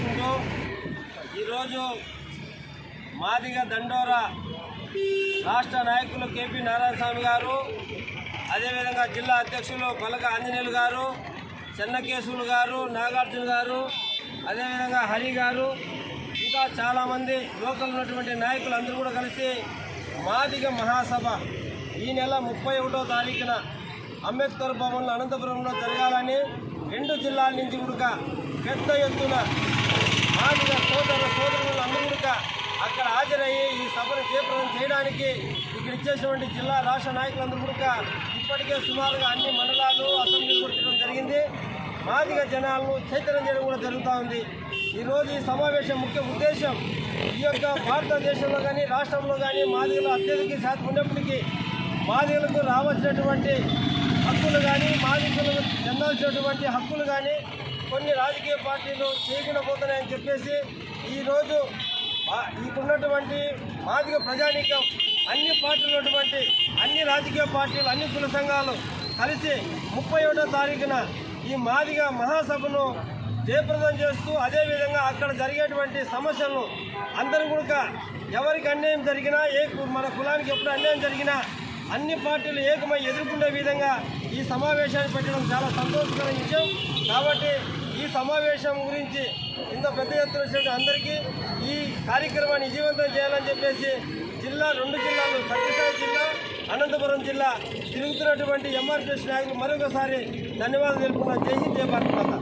తెలియజేసుకుంటూ ఈరోజు మాదిగ దండోరా రాష్ట్ర నాయకులు కేపీ నారాయణస్వామి గారు అదేవిధంగా జిల్లా అధ్యక్షులు పలక ఆంజనేయులు గారు చెన్నకేశవులు గారు నాగార్జున గారు అదేవిధంగా హరి గారు ఇంకా చాలామంది లోకల్ ఉన్నటువంటి నాయకులు అందరూ కూడా కలిసి మాదిగ మహాసభ ఈ నెల ముప్పై ఒకటో తారీఖున అంబేద్కర్ భవన్లో అనంతపురంలో జరగాలని రెండు జిల్లాల నుంచి కూడా పెద్ద ఎత్తున మాదిగ సోదర సోదరులు అందరూ అక్కడ హాజరయ్యి ఈ సభను తీవ్రం చేయడానికి ఇక్కడ ఇచ్చేసినటువంటి జిల్లా రాష్ట్ర నాయకులందరూ కూడా ఇప్పటికే సుమారుగా అన్ని మండలాలు అసెంబ్లీ కూడా జరిగింది. మాదిగ జనాలను చైతన్యం చేయడం కూడా జరుగుతూ ఉంది. ఈరోజు ఈ సమావేశం ముఖ్య ఉద్దేశం ఈ యొక్క భారతదేశంలో కానీ రాష్ట్రంలో కానీ మాదిగలు అత్యధిక శాతం ఉన్నప్పటికీ మాదిగలకు రావాల్సినటువంటి హక్కులు కానీ మాదిగలకు చెందాల్సినటువంటి హక్కులు కానీ కొన్ని రాజకీయ పార్టీలు చేయకుండా పోతున్నాయని చెప్పేసి ఈరోజు ఇప్పుడున్నటువంటి మాదిగ ప్రజానీకం అన్ని పార్టీలు ఉన్నటువంటి అన్ని రాజకీయ పార్టీలు అన్ని కుల సంఘాలు కలిసి ముప్పై ఒకటో తారీఖున ఈ మాదిగ మహాసభను జయప్రదం చేస్తూ అదేవిధంగా అక్కడ జరిగేటువంటి సమస్యలను అందరూ కూడా ఎవరికి అన్యాయం జరిగినా ఏ మన కులానికి ఎప్పుడు అన్యాయం జరిగినా అన్ని పార్టీలు ఏకమై ఎదుర్కొనే విధంగా ఈ సమావేశాన్ని పెట్టడం చాలా సంతోషకర విషయం. కాబట్టి ఈ సమావేశం గురించి ఇంత పెద్ద ఎత్తున వచ్చినటువంటి అందరికీ ఈ కార్యక్రమాన్ని విజయవంతం చేయాలని చెప్పేసి జిల్లా రెండు జిల్లాలు సత్యసాయి జిల్లా అనంతపురం జిల్లా తిరుగుతున్నటువంటి ఎంఆర్పిఎస్ నాయకులు మరొకసారి ధన్యవాదాలు తెలుపుకున్న జై హింద్ జయ భారత్ మాత.